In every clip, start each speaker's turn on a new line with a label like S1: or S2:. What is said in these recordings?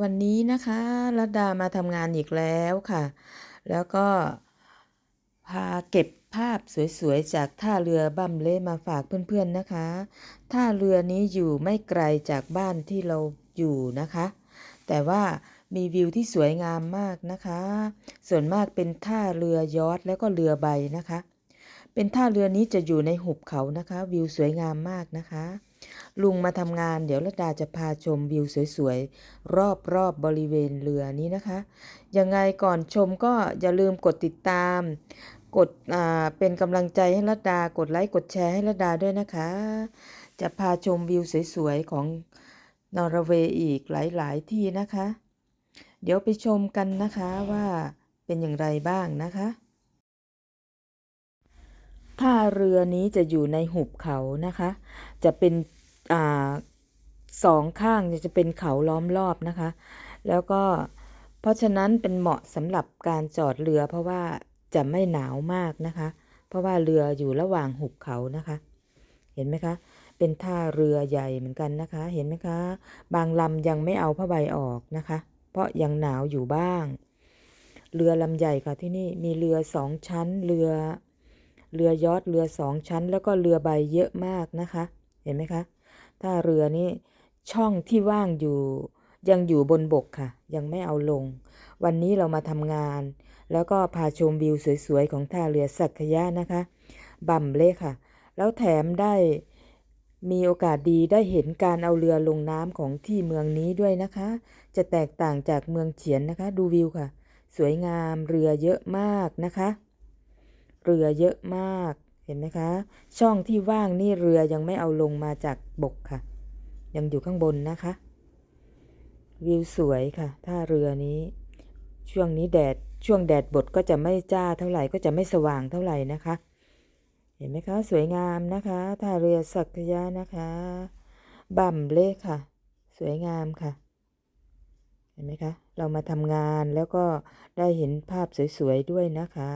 S1: วันนี้นะคะรัตดามาทำงานอีกแล้วค่ะ แล้วก็พาเก็บภาพสวยๆ จากท่าเรือบัมเล่มาฝากเพื่อนๆนะคะ ท่าเรือนี้อยู่ไม่ไกลจากบ้านที่เราอยู่นะคะ แต่ว่ามีวิวที่สวยงามมากนะคะ ส่วนมากเป็นท่าเรือยอทแล้วก็เรือใบนะคะ เป็นท่าเรือนี้จะอยู่ในหุบเขานะคะ วิวสวยงามมากนะคะ ลุงมาทำงาน เดี๋ยวรัตดาจะพาชมวิวสวยๆ รอบๆบบริเวณเรือนี้นะคะ ยังไงก่อนชมก็อย่าลืมกดติดตาม กดอ่าเป็นกำลังใจให้รัตดา กดไลค์กดแชร์ให้รัตดาด้วยนะคะ จะพาชมวิวสวยๆ ของนอร์เวย์อีกหลายๆ ที่นะคะ เดี๋ยวไปชมกันนะคะว่าเป็นอย่างไรบ้างนะคะท่าเรือนี้จะอยู่ในหุบเขานะคะ จะเป็น สองข้างจะเป็นเขาล้อมรอบนะคะ แล้วก็เพราะฉะนั้นเป็นเหมาะสำหรับการจอดเรือ เพราะว่าจะไม่หนาวมากนะคะ เพราะว่าเรืออยู่ระหว่างหุบเขานะคะ เห็นไหมคะ เป็นท่าเรือใหญ่เหมือนกันนะคะ เห็นไหมคะ บางลำยังไม่เอาผ้าใบออกนะคะ เพราะยังหนาวอยู่บ้าง เรือลำใหญ่ค่ะที่นี่มีเรือสองชั้น เรือ เรือยอทเรือสองชั้น แล้วก็เรือใบเยอะมากนะคะ เห็นไหมคะ ถ้าเรือนี้ช่องที่ว่างอยู่ ยังอยู่บนบกค่ะ ยังไม่เอาลง วันนี้เรามาทำงาน แล้วก็พาชมวิวสวยๆ ของท่าเรือสักยะนะคะบัมเล่ค่ะ แล้วแถมได้มีโอกาสดีได้เห็นการเอาเรือลงน้ำของที่เมืองนี้ด้วยนะคะ จะแตกต่างจากเมืองเฉียนนะคะ ดูวิวค่ะ สวยงามเรือเยอะมากนะคะ เรือเยอะมาก เห็นไหมคะ ช่องที่ว่างนี่เรือยังไม่เอาลงมาจากบกค่ะ ยังอยู่ข้างบนนะคะ วิวสวยค่ะท่าเรือนี้ ช่วงนี้แดดช่วงแดดบดก็จะไม่จ้าเท่าไหร่ก็จะไม่สว่างเท่าไหร่นะคะ เห็นไหมคะ สวยงามนะคะท่าเรือสักยะนะคะบั่มเละค่ะ สวยงามค่ะ เห็นไหมคะ เรามาทำงานแล้วก็ได้เห็นภาพสวยๆด้วยนะคะ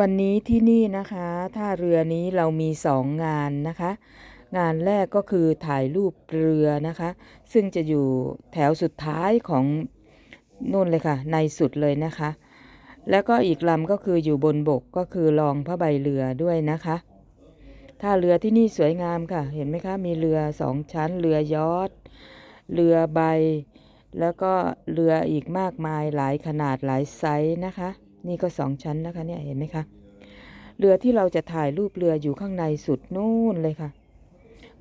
S1: วันนี้ที่นี่นะคะท่าเรือนี้เรามีสองงานนะคะ งานแรกก็คือถ่ายรูปเรือนะคะ ซึ่งจะอยู่แถวสุดท้ายของนู่นเลยค่ะ ในสุดเลยนะคะ แล้วก็อีกลำก็คืออยู่บนบกก็คือรองผ้าใบเรือด้วยนะคะท่าเรือที่นี่สวยงามค่ะ เห็นไหมคะ มีเรือสองชั้น เรือยอทเรือใบ แล้วก็เรืออีกมากมายหลายขนาดหลายไซส์นะคะ นี่ก็สองชั้นนะคะเนี่ยเห็นไหมคะเรือที่เราจะถ่ายรูปเรืออยู่ข้างในสุดนู่นเลยค่ะ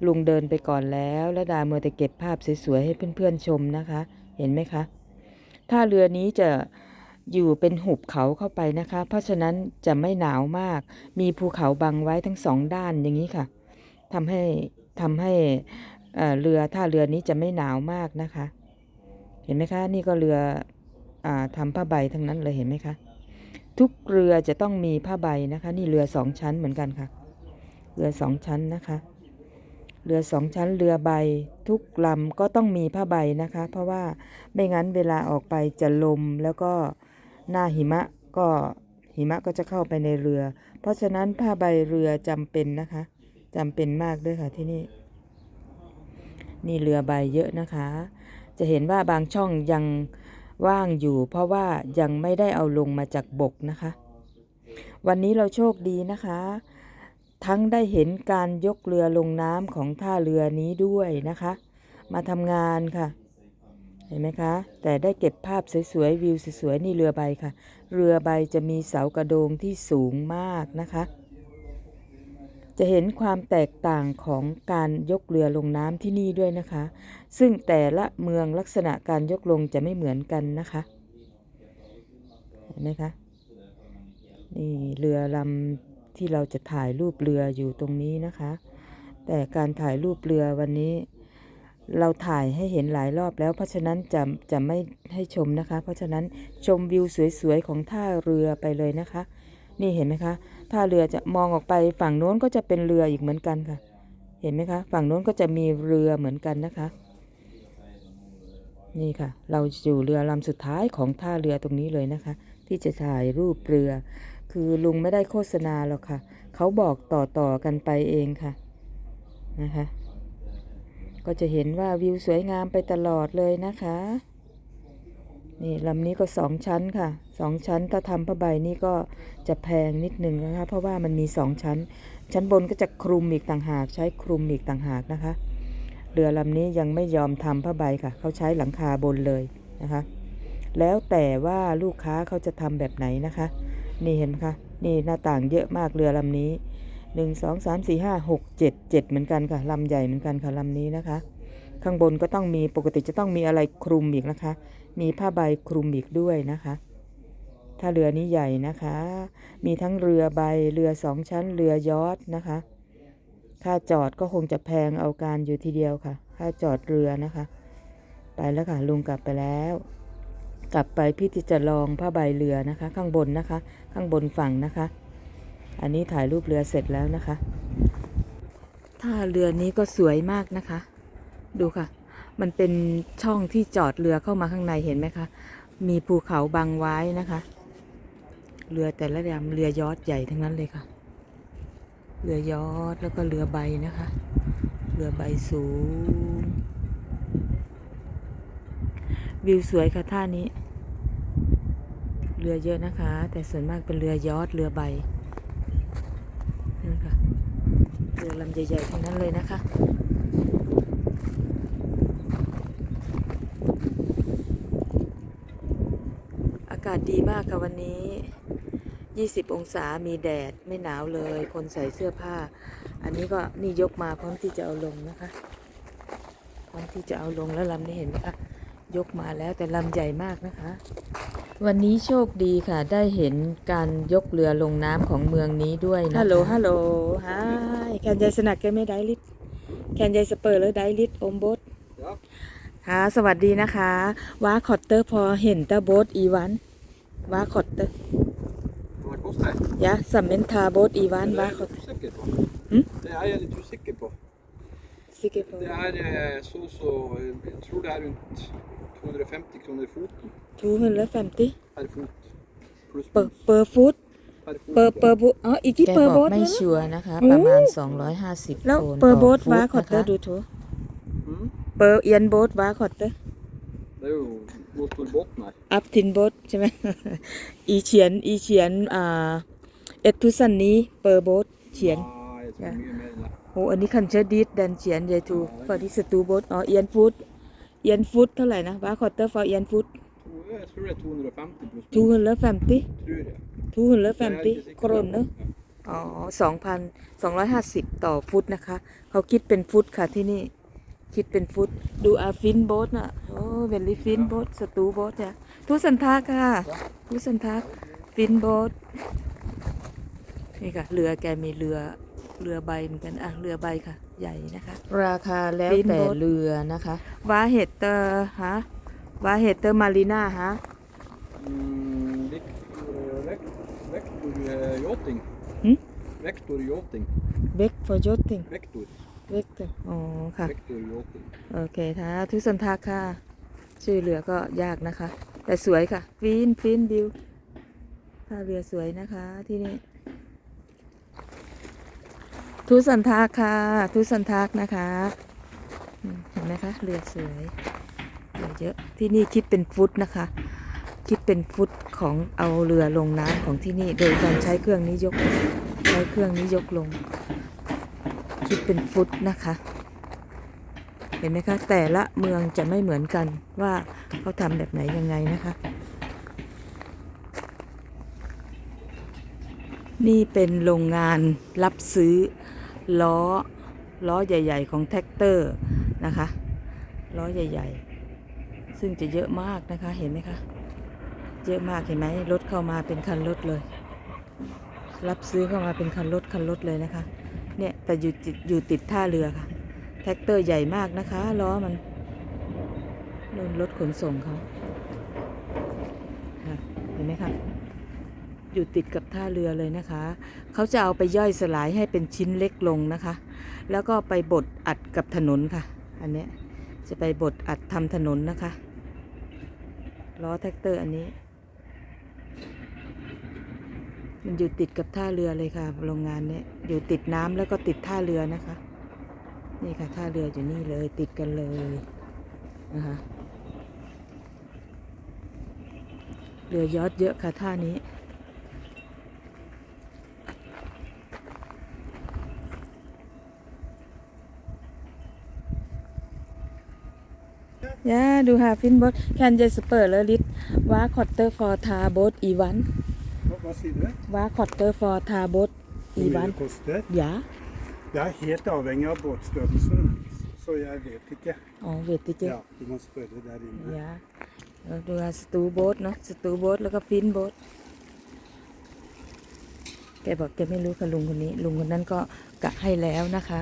S1: ลุงเดินไปก่อนแล้วและดาเมื่อแต่เก็บภาพสวยๆให้เพื่อนๆชมนะคะ เห็นไหมคะถ้าเรือนี้จะอยู่เป็นหุบเขาเข้าไปนะคะ เพราะฉะนั้นจะไม่หนาวมาก มีภูเขาบังไว้ทั้งสองด้านอย่างนี้ค่ะทำให้ทำให้เอ่อเรือท่าเรือนี้จะไม่หนาวมากนะคะ เห็นไหมคะ นี่ก็เรืออทำผ้าใบทั้งนั้นเลยเห็นไหมคะ ทุกเรือจะต้องมีผ้าใบนะคะ นี่เรือสองชั้นเหมือนกันค่ะ เรือสองชั้นนะคะ เรือสองชั้นเรือใบ ทุกลำก็ต้องมีผ้าใบนะคะ เพราะว่าไม่งั้นเวลาออกไปจะลมแล้วก็หน้าหิมะก็หิมะก็จะเข้าไปในเรือ เพราะฉะนั้นผ้าใบเรือจำเป็นนะคะจำเป็นมากด้วยค่ะที่นี่นี่เรือใบเยอะนะคะ จะเห็นว่าบางช่องยัง ว่างอยู่ เพราะว่ายังไม่ได้เอาลงมาจากบกนะคะ วันนี้เราโชคดีนะคะ ทั้งได้เห็นการยกเรือลงน้ำของท่าเรือนี้ด้วยนะคะ มาทำงานค่ะ เห็นไหมคะ แต่ได้เก็บภาพสวยๆวิวสวยๆนี่เรือใบค่ะ เรือใบจะมีเสากระโดงที่สูงมากนะคะ จะเห็นความแตกต่างของการยกเรือลงน้ำที่นี่ด้วยนะคะ ซึ่งแต่ละเมืองลักษณะการยกลงจะไม่เหมือนกันนะคะเห็นไหมคะนี่เรือลำที่เราจะถ่ายรูปเรืออยู่ตรงนี้นะคะ แต่การถ่ายรูปเรือวันนี้ เราถ่ายให้เห็นหลายรอบแล้ว เพราะฉะนั้นจะจะไม่ให้ชมนะคะ เพราะฉะนั้นชมวิวสวยๆของท่าเรือไปเลยนะคะ นี่เห็นไหมคะ ท่าเรือจะมองออกไปฝั่งโน้นก็จะเป็นเรืออีกเหมือนกันค่ะ เห็นไหมคะ ฝั่งโน้นก็จะมีเรือเหมือนกันนะคะ นี่ค่ะ เราอยู่เรือลำสุดท้ายของท่าเรือตรงนี้เลยนะคะ ที่จะถ่ายรูปเรือ คือลุงไม่ได้โฆษณาหรอกค่ะ เขาบอกต่อๆกันไปเองค่ะนะคะ ก็จะเห็นว่าวิวสวยงามไปตลอดเลยนะคะ นี่ลำนี้ก็สองชั้นค่ะสองชั้นถ้าทำผ้าใบนี่ก็จะแพงนิดหนึ่งนะคะเพราะว่ามันมีสองชั้น ชั้นบนก็จะคลุมอีกต่างหาก ใช้คลุมอีกต่างหากนะคะเรือลำนี้ยังไม่ยอมทำผ้าใบค่ะ เขาใช้หลังคาบนเลยนะคะ แล้วแต่ว่าลูกค้าเขาจะทำแบบไหนนะคะ นี่เห็นไหมคะนี่หน้าต่างเยอะมากเรือลำนี้หนึ่งสองสามสี่ห้าหกเจ็ดเจ็ดเหมือนกันค่ะลำใหญ่เหมือนกันค่ะลำนี้นะคะ ข้างบนก็ต้องมีปกติจะต้องมีอะไรคลุมอีกนะคะ มีผ้าใบคลุมอีกด้วยนะคะ ถ้าเรือนี้ใหญ่นะคะ มีทั้งเรือใบเรือสองชั้นเรือยอทนะคะ ค่าจอดก็คงจะแพงเอาการอยู่ทีเดียวค่ะ ค่าจอดเรือนะคะ ไปแล้วค่ะลุงกลับไปแล้ว กลับไปพี่ที่จะลองผ้าใบเรือนะคะ ข้างบนนะคะ ข้างบนฝั่งนะคะ อันนี้ถ่ายรูปเรือเสร็จแล้วนะคะท่าเรือนี้ก็สวยมากนะคะ ดูค่ะ มันเป็นช่องที่จอดเรือเข้ามาข้างในเห็นไหมคะ มีภูเขาบังไว้นะคะ เรือแต่ละลำเรือยอทใหญ่ทั้งนั้นเลยค่ะ เรือยอทแล้วก็เรือใบนะคะ เรือใบสูง วิวสวยค่ะท่านี้ เรือเยอะนะคะ แต่ส่วนมากเป็นเรือยอทเรือใบนั่นค่ะ เรือลำใหญ่ๆทั้งนั้นเลยนะคะากาศดีมากค่ะวันนี้ 20 องศามีแดดไม่หนาวเลย คนใส่เสื้อผ้า อันนี้ก็นี่ยกมาพร้อมที่จะเอาลงนะคะ พร้อมที่จะเอาลงแล้วลำนี้เห็นไหมคะยกมาแล้วแต่ลำใหญ่มากนะคะ วันนี้โชคดีค่ะ ได้เห็นการยกเรือลงน้ำของเมืองนี้ด้วยนะฮัลโหลฮัลโหลฮายแคนยายสนักแกไม่ได้ลิตแคนยายสเปอร์เลยได้ลิตอมบด
S2: Ja.
S1: ค่ะ สวัสดีนะคะว้าคอตเตอร์พอเห็นตาโบสอีวัน ว้าคอตเตอร์
S2: Vad det kostar?
S1: ยะสัมเมนทาโบสอีวัน
S2: Det
S1: ว้า
S2: är
S1: คอ
S2: jag
S1: ต
S2: lite osäker på.
S1: Mm?
S2: Det är jag lite osäker på.
S1: ซิเกโป
S2: Det är eh, så så, eh, jag tror det är runt 250 kronor foten.
S1: ทูเฮนแล้วแฟมตี้
S2: Per fot. Plus
S1: เปอร์
S2: minus.
S1: เปอร์ฟุต
S2: Per fot.
S1: เปอร์เปอร์บุอ๋ออีกที่
S3: แก
S1: เปอร์
S3: บ
S1: โบ
S3: อก
S1: ส
S3: ไม่ชัวร์นะคะ
S1: อืม
S3: ประมาณ 250
S1: แล้ว
S3: โคน
S1: เปอร์โบ
S3: ต่
S1: สว้าคอต
S3: ฟุ
S1: เตอร์
S3: นะะ
S1: ดูทู
S2: Mm.
S1: เปอร์เอียนโบสว้าคอตเตอร์
S2: Det är ju gå stor båten här.
S1: อัพทินโบสใช่ไหม อีเฉียน อีเฉียน อ่า เอ็ดทุสันนี้ เปอร์โบสเฉียน
S2: Nej, jag tror
S1: Ja.
S2: mycket mer än det.
S1: โอ้อันนี้คันเชอร์ดีดดันเฉียนยายทูฟอร์ที่สตูโบสอ๋อ เอียนฟุต เอียนฟุตเท่าไหร่นะว้าคอตเตอร์ฟอร์เอียนฟุต
S2: Tror- Jag tror det är 250 plus
S1: ทู
S2: minus.
S1: เฮนแล้วแฟมตี้
S2: Tror jag.
S1: ทูเฮนแล้วแฟม
S2: Jag är
S1: ตี้
S2: lite säker
S1: โครน
S2: på
S1: เนอะ
S2: det.
S1: อ๋อสองพันสองร้อยห้าสิบต่อฟุตนะคะ เขาคิดเป็นฟุตค่ะที่นี่ คิดเป็นฟุตดูอาฟินโบสน่ะโอ้เวลลี่ฟินโบสสตูโบสเนี่ยทุสันทาค่ะ ทุสันทาฟินโบสนี่ค่ะ เรือแกมีเรือเรือใบเหมือนกันอะเรือใบค่ะ ใหญ่นะคะ
S3: ราคาแล้ว
S1: ปีน
S3: แต่
S1: โบ๊ท
S3: เรือนะคะ
S1: วาเฮตเตอร์ฮะวาเฮตเตอร์มารีนาฮะ
S2: Mm, Victor, vek, vektor eh, yachting.
S1: Mm?
S2: Vektor yachting.
S1: เบกฟอร์จติง
S2: Vektor.
S1: เบกเตอร์อ๋อค่ะ
S2: Vektor yachting.
S1: โอเคค่ะทุสันทาค่ะชื่อเรือก็ยากนะคะ แต่สวยค่ะฟินฟินบิวท่าเรือสวยนะคะที่นี่ ทุสันทาค่ะ ทุสันทากนะคะอืมเห็นไหมคะเรือสวยเรือเยอะที่นี่คิดเป็นฟุตนะคะ คิดเป็นฟุตของเอาเรือลงน้ำของที่นี่ โดยการใช้เครื่องนี้ยก ใช้เครื่องนี้ยกลง คิดเป็นฟุตนะคะ เห็นไหมคะ แต่ละเมืองจะไม่เหมือนกันว่าเขาทำแบบไหนยังไงนะคะ นี่เป็นโรงงานรับซื้อล้อล้อใหญ่ ๆ ของแท็กเตอร์นะคะล้อใหญ่ ๆ ซึ่งจะเยอะมากนะคะ เห็นไหมคะ เยอะมากเห็นไหมรถเข้ามาเป็นคันรถเลย รับซื้อเข้ามาเป็นคันรถคันรถเลยนะคะ เนี่ยแต่อยู่ติดอยู่ติดท่าเรือค่ะ แท็กเตอร์ใหญ่มากนะคะล้อมันนู่นรถขนส่งเขาเห็นไหมคะอยู่ติดกับท่าเรือเลยนะคะ เขาจะเอาไปย่อยสลายให้เป็นชิ้นเล็กลงนะคะ แล้วก็ไปบดอัดกับถนนค่ะ อันนี้จะไปบดอัดทำถนนนะคะ ล้อแท็กเตอร์อันนี้ มันอยู่ติดกับท่าเรือเลยค่ะ โรงงานเนี้ยอยู่ติดน้ำแล้วก็ติดท่าเรือนะคะ นี่ค่ะท่าเรืออยู่นี่เลยติดกันเลยนะคะเรือยอดเยอะค่ะท่านี้ Ja, du har Finnbåt. Kan jeg spørre litt hva koster for ta båt i vann?
S4: Hva, hva sier du?
S1: Hva koster for ta båt
S4: Hvor
S1: i
S4: mye
S1: vann?
S4: det koster?
S1: Ja.
S4: Det er helt avhengig av båtstørrelsen, så jeg vet ikke.
S1: Å, vet ikke.
S4: Ja, du må spørre der inne.
S1: Ja. Og Du har stor båt เนอะ stor båt แล้วก็ฟิน båt แกบอกแกไม่รู้กับลุงคนนี้ ลุงคนนั้นก็กะให้แล้วนะคะ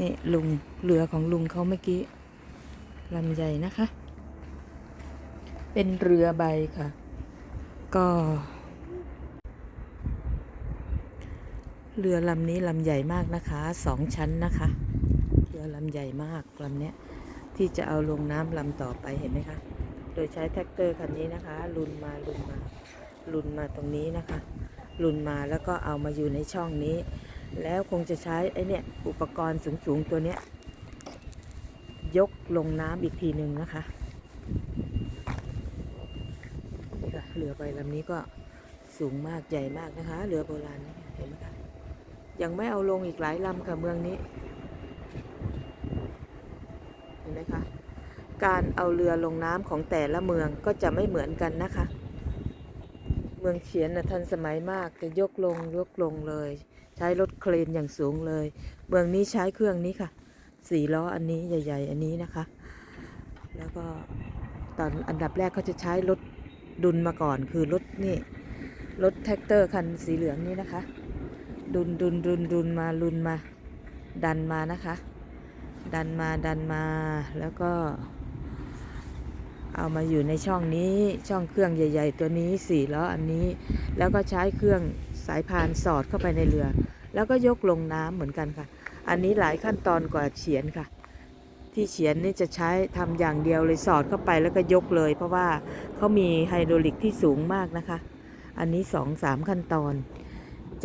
S1: นี่ลุงเรือของลุงเขาเมื่อกี้ ลำใหญ่นะคะ เป็นเรือใบค่ะ ก็ เรือลำนี้ลำใหญ่มากนะคะสองชั้นนะคะ เรือลำใหญ่มากลำเนี้ยที่จะเอาลงน้ำลำต่อไปเห็นไหมคะ โดยใช้แท็กเตอร์คันนี้นะคะ ลุนมาลุนมาลุนมาตรงนี้นะคะ ลุนมาแล้วก็เอามาอยู่ในช่องนี้ แล้วคงจะใช้ไอเนี่ยอุปกรณ์สูงๆตัวเนี้ย ยกลงน้ำอีกทีหนึ่งนะคะนี่ค่ะเรือใบลำนี้ก็สูงมากใหญ่มากนะคะ เรือโบราณนี่ค่ะเห็นไหมคะยังไม่เอาลงอีกหลายลำค่ะเมืองนี้ เห็นไหมคะการเอาเรือลงน้ำของแต่ละเมืองก็จะไม่เหมือนกันนะคะ เมืองเฉียนนะทันสมัยมากจะยกลงยกลงเลย ใช้รถเครนอย่างสูงเลย เมืองนี้ใช้เครื่องนี้ค่ะ สี่ล้ออันนี้ใหญ่ ๆ อันนี้นะคะ แล้วก็ตอนอันดับแรกเขาจะใช้รถดุลมาก่อนคือรถนี่รถแท็กเตอร์คันสีเหลืองนี้นะคะ ดุนดุนดุนดุนมาลุนมา ดันมานะคะ ดันมาดันมาแล้วก็ เอามาอยู่ในช่องนี้ช่องเครื่องใหญ่ ๆ ตัวนี้สี่ล้ออันนี้ แล้วก็ใช้เครื่องสายพานสอดเข้าไปในเรือ แล้วก็ยกลงน้ำเหมือนกันค่ะ อันนี้หลายขั้นตอนกว่าเฉียนค่ะ ที่เฉียนนี่จะใช้ทำอย่างเดียวเลยสอดเข้าไปแล้วก็ยกเลย เพราะว่าเขามีไฮดรอลิกที่สูงมากนะคะ อันนี้สองสามขั้นตอน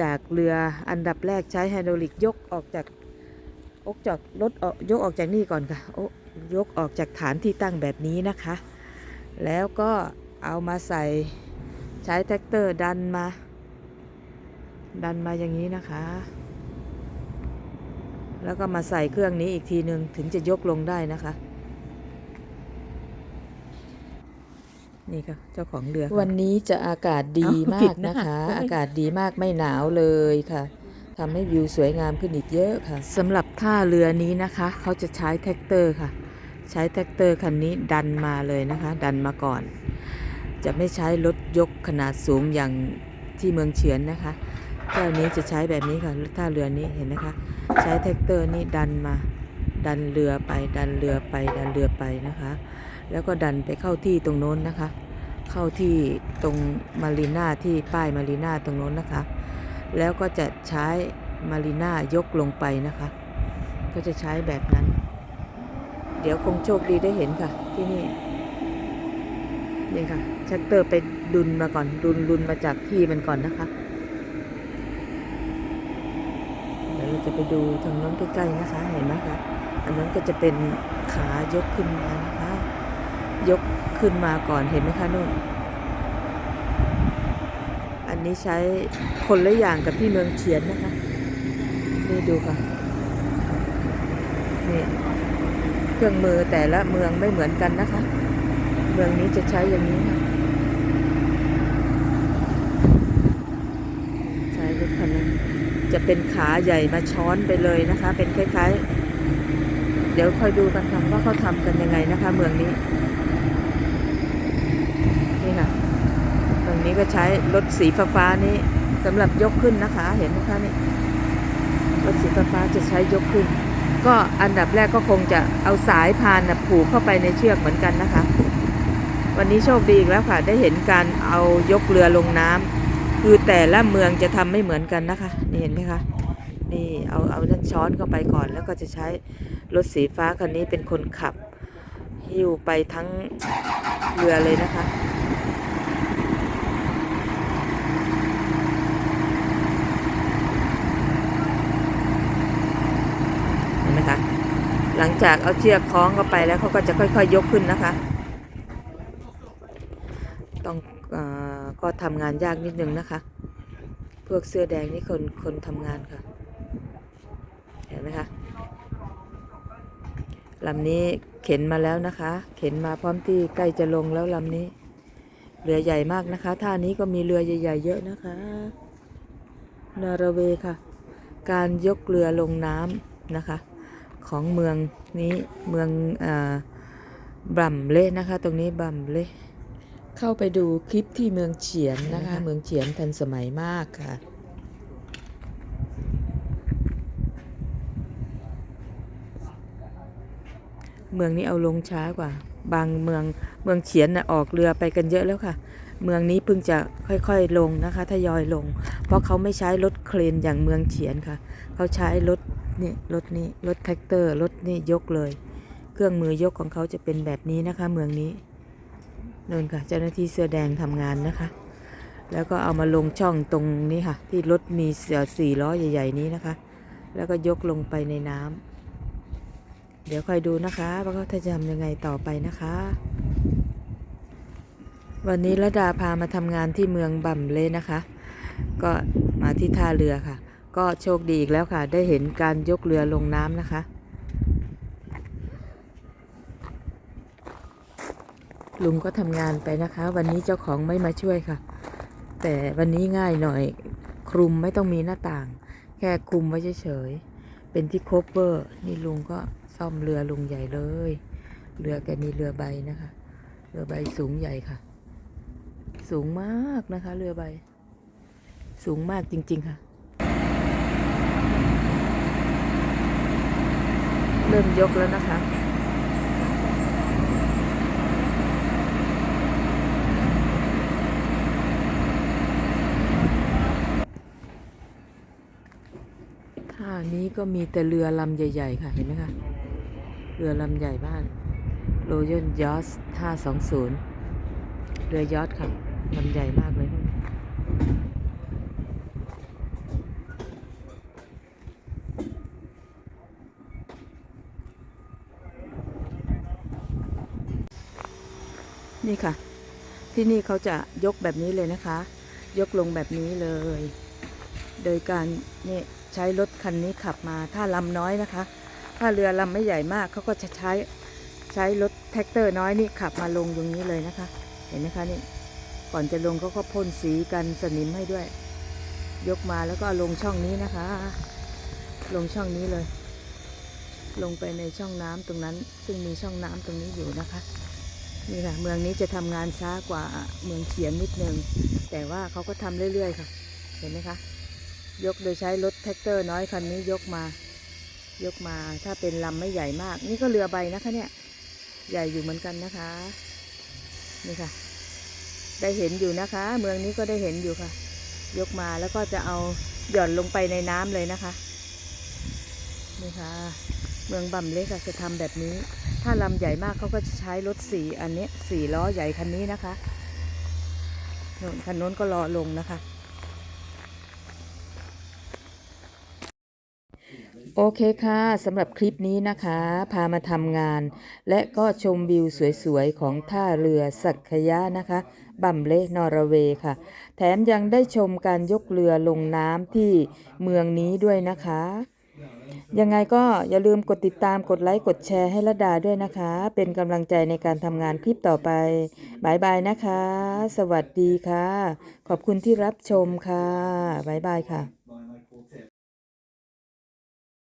S1: จากเรืออันดับแรกใช้ไฮดรอลิกยกออกจากอกจากรถออกยกออกจากนี่ก่อนค่ะโอะยกออกจากฐานที่ตั้งแบบนี้นะคะ แล้วก็เอามาใส่ใช้แท็กเตอร์ดันมา ดันมาอย่างนี้นะคะ แล้วก็มาใส่เครื่องนี้อีกทีหนึ่งถึงจะยกลงได้นะคะ นี่ค่ะเจ้าของเรือค่ะ
S3: วันนี้จะอากาศดี
S1: เอ้ามาผิ
S3: ก
S1: ดนะ
S3: นะคะ
S1: โอ้ย
S3: อากาศดีมากไม่หนาวเลยค่ะทำให้วิวสวยงามขึ้นอีกเยอะค่ะ
S1: สำหรับท่าเรือนี้นะคะ เขาจะใช้แท็กเตอร์ค่ะ ใช้แท็กเตอร์คันนี้ดันมาเลยนะคะ ดันมาก่อน จะไม่ใช้รถยกขนาดสูงอย่างที่เมืองเฉียนนะคะเจ้านี้จะใช้แบบนี้ค่ะท่าเรือนี้เห็นไหมคะ ใช้แท็กเตอร์นี่ดันมาดันเรือไปดันเรือไปดันเรือไปนะคะ แล้วก็ดันไปเข้าที่ตรงโน้นนะคะ เข้าที่ตรงมารีนาที่ป้ายมารีนาตรงโน้นนะคะ แล้วก็จะใช้มารีน่ายกลงไปนะคะ ก็จะใช้แบบนั้น เดี๋ยวคงโชคดีได้เห็นค่ะที่นี่นี่ค่ะชักเตอร์ไปดุนมาก่อนดุนดุนมาจากที่มันก่อนนะคะ เราจะไปดูทางน้นใกล้ๆนะคะ เห็นไหมคะ อันนั้นก็จะเป็นขายกขึ้นมานะคะ ยกขึ้นมาก่อนเห็นไหมคะนู่น อันนี้ใช้คนละอย่างกับที่เมืองเฉียนนะคะ นี่ดูค่ะ นี่เครื่องมือแต่ละเมืองไม่เหมือนกันนะคะ เมืองนี้จะใช้อย่างนี้ค่ะ ใช้รถคันนั้น จะเป็นขาใหญ่มาช้อนไปเลยนะคะ เป็นคล้ายๆ เดี๋ยวคอยดูกันค่ะว่าเขาทำกันยังไงนะคะ เมืองนี้นี่ค่ะตรงนี้ก็ใช้รถสีฟ้าๆนี้สำหรับยกขึ้นนะคะ เห็นไหมคะนี่รถสีฟ้าจะใช้ยกขึ้น ก็อันดับแรกก็คงจะเอาสายพานนะผูกเข้าไปในเชือกเหมือนกันนะคะ วันนี้โชคดีอีกแล้วค่ะ ได้เห็นการเอายกเรือลงน้ำ คือแต่ละเมืองจะทำไม่เหมือนกันนะคะนี่เห็นไหมคะนี่เอาเอาเรื่องช้อนเข้าไปก่อน แล้วก็จะใช้รถสีฟ้าคันนี้เป็นคนขับ หิ้วไปทั้งเรือเลยนะคะเห็นไหมคะหลังจากเอาเชือกคล้องเข้าไปแล้วเขาก็จะค่อยๆยยกขึ้นนะคะ ต้อง ก็ทำงานยากนิดนึงนะคะ พวกเสื้อแดงนี่คนคนทำงานค่ะเห็นไหมคะลำนี้เข็นมาแล้วนะคะ เข็นมาพร้อมที่ใกล้จะลงแล้วลำนี้ เรือใหญ่มากนะคะท่านี้ก็มีเรือใหญ่ ๆ เยอะนะคะ นอร์เวย์ค่ะ การยกเรือลงน้ำนะคะ ของเมืองนี้เมืองอบัมเละนะคะ ตรงนี้บัมเละ เข้าไปดูคลิปที่เมืองเฉียนนะคะ เมืองเฉียนทันสมัยมากค่ะ เมืองนี้เอาลงช้ากว่า บางเมืองเมืองเฉียนนะออกเรือไปกันเยอะแล้วค่ะ เมืองนี้เพิ่งจะค่อยๆลงนะคะทยอยลง เพราะเขาไม่ใช้รถเครนอย่างเมืองเฉียนค่ะ เขาใช้รถนี่รถนี้รถแท็กเตอร์รถนี่ยกเลย เครื่องมือยกของเขาจะเป็นแบบนี้นะคะ เมืองนี้ นนค่ะเจ้าหน้าที่เสื้อแดงทำงานนะคะ แล้วก็เอามาลงช่องตรงนี้ค่ะ ที่รถมีเสือสี่ล้อใหญ่ ๆ นี้นะคะ แล้วก็ยกลงไปในน้ำเดี๋ยวคอยดูนะคะว่าเขาจะทำยังไงต่อไปนะคะ วันนี้ระดาพามาทำงานที่เมืองบัมเลยนะคะ ก็มาที่ท่าเรือค่ะ ก็โชคดีอีกแล้วค่ะ ได้เห็นการยกเรือลงน้ำนะคะ ลุงก็ทำงานไปนะคะ วันนี้เจ้าของไม่มาช่วยค่ะ แต่วันนี้ง่ายหน่อย คลุมไม่ต้องมีหน้าต่าง แค่คลุมไว้เฉยๆ เป็นที่โคเวอร์ นี่ลุงก็ซ่อมเรือลุงใหญ่เลย เรือแกมีเรือใบนะคะ เรือใบสูงใหญ่ค่ะ สูงมากนะคะ เรือใบ สูงมากจริง ๆค่ะ เริ่มยกแล้วนะคะ ท่านี้ก็มีแต่เรือลำใหญ่ ๆ ค่ะ เห็นไหมคะ เรือลำใหญ่บ้าน Royal Yacht 520เรือยอทค่ะลำใหญ่มากเลยนี่ค่ะ ที่นี่เขาจะยกแบบนี้เลยนะคะ ยกลงแบบนี้เลย โดยการเนี่ย ช้รถคันนี้ขับมา ถ้าลำน้อยนะคะ ถ้าเรือลำไม่ใหญ่มากเขาก็จะใช้ใช้รถแท็กเตอร์น้อยนี่ขับมาลงตรงนี้เลยนะคะ เห็นไหมคะนี่ก่อนจะลงเขาก็พ่นสีกันสนิมให้ด้วย ยกมาแล้วก็ลงช่องนี้นะคะ ลงช่องนี้เลย ลงไปในช่องน้ำตรงนั้น ซึ่งมีช่องน้ำตรงนี้อยู่นะคะนี่ค่ะเมืองนี้จะทำงานช้ากว่าเมืองเขียนนิดนึงแต่ว่าเขาก็ทำเรื่อย ๆ ค่ะ เห็นไหมคะ ยกโดยใช้รถแท็กเตอร์น้อยคันนี้ยกมา ยกมาถ้าเป็นลำไม่ใหญ่มาก นี่ก็เรือใบนะคะเนี่ย ใหญ่อยู่เหมือนกันนะคะ นี่ค่ะ ได้เห็นอยู่นะคะ เมืองนี้ก็ได้เห็นอยู่ค่ะ ยกมาแล้วก็จะเอาหย่อนลงไปในน้ำเลยนะคะ นี่ค่ะ เมืองบัมเล็กจะทำแบบนี้ ถ้าลำใหญ่มากเขาก็จะใช้รถสี่อันนี้สี่ล้อใหญ่คันนี้นะคะโน่นคันโน้นก็รอลงนะคะ โอเคค่ะสำหรับคลิปนี้นะคะ พามาทำงาน และก็ชมวิวสวยๆ ของท่าเรือสักขยะนะคะบัมเลนอร์เวย์ค่ะ แถมยังได้ชมการยกเรือลงน้ำที่เมืองนี้ด้วยนะคะ ยังไงก็อย่าลืมกดติดตามกดไลค์กดแชร์ให้ละดาด้วยนะคะ เป็นกำลังใจในการทำงานคลิปต่อไปบายบายนะคะ สวัสดีค่ะ ขอบคุณที่รับชมค่ะบายบายค่ะ